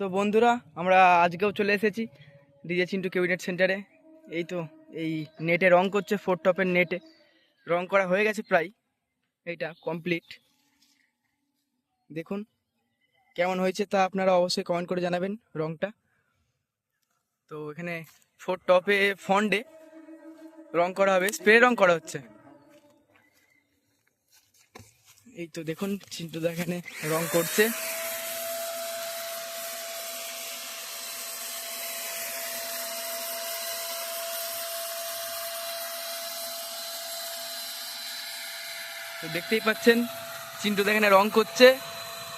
তো বন্ধুরা, আমরা আজকেও চলে এসেছি ডিজে চিন্টু ক্যাবিনেট সেন্টারে। এই তো, এই নেটে রং করছে, ফোর টপের নেটে। রং করা হয়ে গেছে প্রায়, এইটা কমপ্লিট দেখুন, কেমন হয়েছে তা আপনারা অবশ্যই কমেন্ট করে জানাবেন রংটা। তো এখানে ফোর টপে ফন্ডে রং করা হবে, স্প্রে রং করা হচ্ছে। এই তো দেখুন চিন্টুদা এখানে রং করছে। তো দেখতেই পাচ্ছেন, চিন্টু দেখেন রং করছে।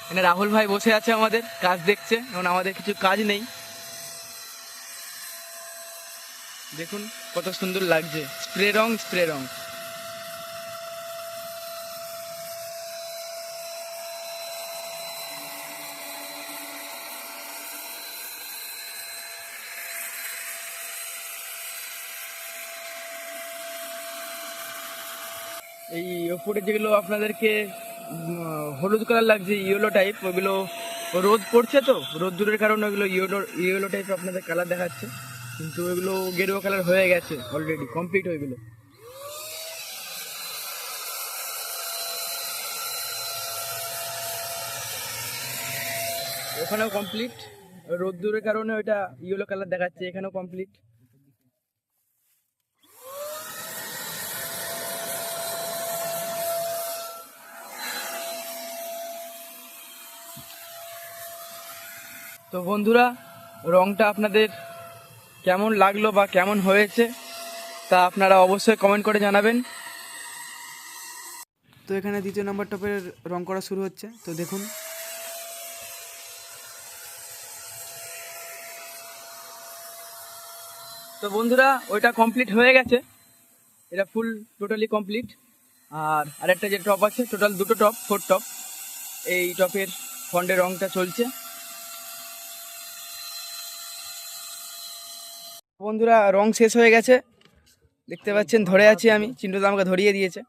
এখানে রাহুল ভাই বসে আছে আমাদের, কাজ দেখছে, এখন আমাদের কিছু কাজ নেই। দেখুন কত সুন্দর লাগছে। স্প্রে রং স্প্রে রং। এই ওপরে যেগুলো আপনাদেরকে হলুদ কালার লাগছে ইয়েলো টাইপ ওগুলো রোদ পড়ছে তো, রোদ দূরের কারণে ওগুলো ইয়েলো ইয়েলো টাইপ আপনাদের কালার দেখাচ্ছে। কিন্তু ওগুলো গেরুয়া কালার হয়ে গেছে অলরেডি কমপ্লিট হয়ে গেলো। ওখানেও কমপ্লিট রোদ দূরের কারণে ওইটা ইয়েলো কালার দেখাচ্ছে, এখানেও কমপ্লিট তো বন্ধুরা রংটা আপনাদের কেমন লাগল বা কেমন হয়েছে তা আপনারা অবশ্যই কমেন্ট করে জানাবেন। তো এখানে দ্বিতীয় নম্বর টপের রং করা শুরু হচ্ছে। তো দেখুন। তো বন্ধুরা ওইটা কমপ্লিট হয়ে গেছে। এটা ফুল টোটালি কমপ্লিট আর আরেকটা যে টপ আছে টোটাল দুটো টপ ফোর টপ এই টপের ফন্ডের রংটা চলছে। বন্ধুরা রং শেষ হয়ে গেছে। দেখতে পাচ্ছেন ধরে আছি আমি। চিন্টুদা আমাকে ধরিয়ে দিয়েছে।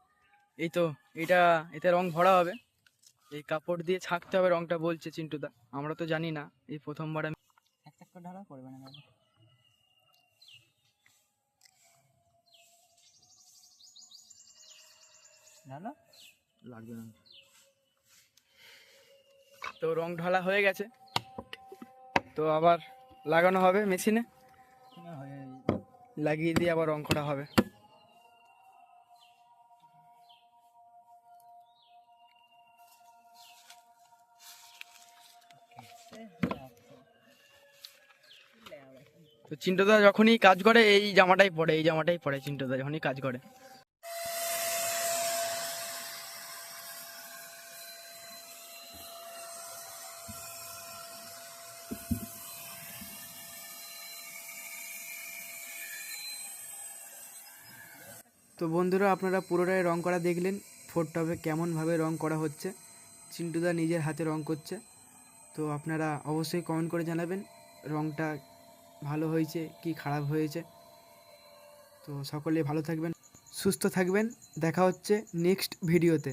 এই তো এটা এতে রং ভরা হবে। এই কাপড় দিয়ে ছাঁকতে হবে রংটা বলছে চিন্টুদা। আমরা তো জানি না এই প্রথমবার আমি ঢালা করবে না ঢালা? লাগবে না। তো রং ঢালা হয়ে গেছে। তো আবার লাগানো হবে মেশিনে। লাগিয়ে দিয়ে আবার রং করা হবে। তো যখনই কাজ করে, এই জামাটাই পরে, এই জামাটাই পরে চিন্টুদা যখনই কাজ করে। তো বন্ধুরা, আপনারা পুরোটাই রং করা দেখলেন। ফোর টপে কেমনভাবে রং করা হচ্ছে। চিন্টুদা নিজের হাতে রং করছে। তো আপনারা অবশ্যই কমেন্ট করে জানাবেন, রংটা ভালো হয়েছে কি খারাপ হয়েছে। তো সকলে ভালো থাকবেন, সুস্থ থাকবেন। দেখা হচ্ছে নেক্সট ভিডিওতে